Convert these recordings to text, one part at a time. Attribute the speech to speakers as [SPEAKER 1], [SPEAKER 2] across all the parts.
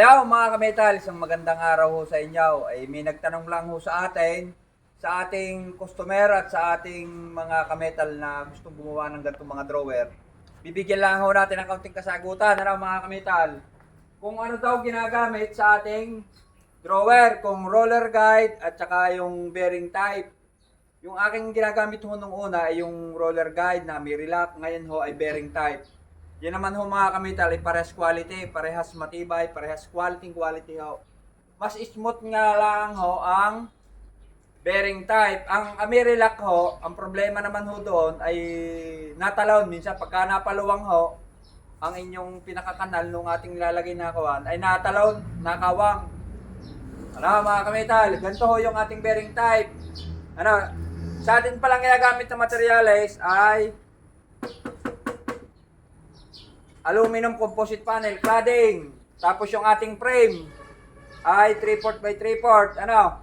[SPEAKER 1] Ayaw mga kametal, isang magandang araw ho sa inyo. Ay may nagtanong lang ho sa atin, sa ating customer at sa ating mga kametal na gustong gumawa ng ganitong mga drawer. Bibigyan lang ho natin ng kaunting kasagutan, ano mga kametal. Kung ano daw ginagamit sa ating drawer, kung roller guide at saka yung bearing type. Yung aking ginagamit ho nung una ay yung roller guide na Mirilac, ngayon ho ay bearing type. Yan naman ho mga kamital, parehas quality, parehas matibay, parehas quality quality ho. Mas smooth nga lang ho ang bearing type. Ang Amirilac ho, ang problema naman ho doon ay natalon. Minsan pagka napaluwang ho, ang inyong pinakakanal nung ating lalagay na kawan ay natalon, nakawang. Ano mga kamital, ganito ho yung ating bearing type. Ano, sa atin palang ginagamit na materyales ay aluminum composite panel cladding. Tapos yung ating frame ay 3/4 by 3/4. Ano?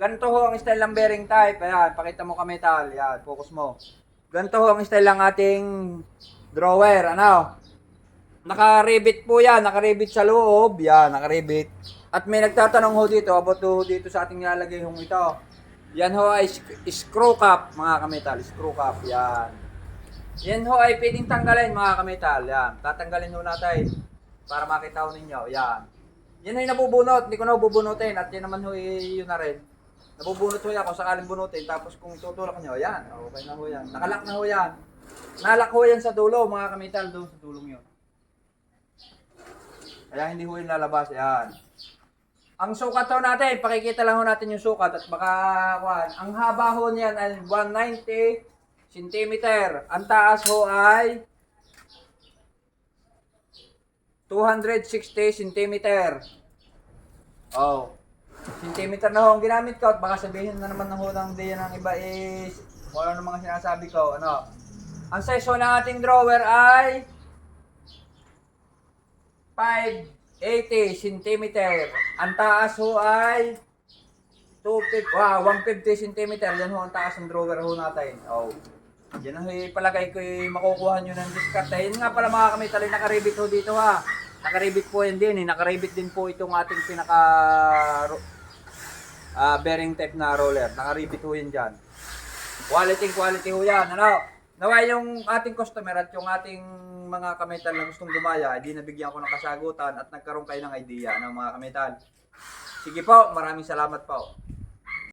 [SPEAKER 1] Ganito ho ang style ng bearing type. Ayan, pakita mo ka metal. Yan, focus mo. Ganito ho ang style ng ating drawer. Ano? Nakaribit po yan. Nakaribit sa loob. Yan, nakaribit. At may nagtatanong ho dito about ho dito sa ating nilalagay hong ito. Yan ho ay screw cap, mga kametal. Screw cap. Yan. Yan ho ay pwedeng tanggalin mga kametal. Yan. Tatanggalin ho natin para makita ho ninyo. Yan. Yan ay nabubunot. Hindi ko na bubunutin. At yan naman ho ay yun na rin. Nabubunot ho yan kung sakaling bunutin. Tapos kung tutulak nyo, yan. Okay na ho yan. Nakalak na ho yan. Nalak ho yan sa dulo mga kametal. Doon sa dulong yun. Kaya hindi ho yung lalabas. Yan. Ang sukat ho natin, pakikita lang ho natin yung sukat at baka kuhan. Ang haba ho niyan ay 190 cm. Ang taas ho ay 260 cm. Oh. Centimeter na ho ang ginamit ko at baka sabihin na naman na ho ng day ng iba is kung ano mga sinasabi ko. Ano? Ang size ho ng ating drawer ay 580 cm. Ang taas ho ay 250, wow, 150 cm. Yan ho ang taas ng drawer ho natin. Oh. Yan ang palagay ko yung makukuha nyo ng discard. Yun nga pala mga kamital, yung nakaribit ho dito ha. Nakaribit po yan din. Eh. Nakaribit din po itong ating pinaka ah, bearing type na roller. Nakaribit ho yan dyan. Quality quality ho yan. Ano? Nawa yung ating customer at yung ating mga kamital na gustong gumaya, hindi nabigyan ko ng kasagutan at nagkaroon kayo ng idea ng mga kamital. Sige po, maraming salamat po.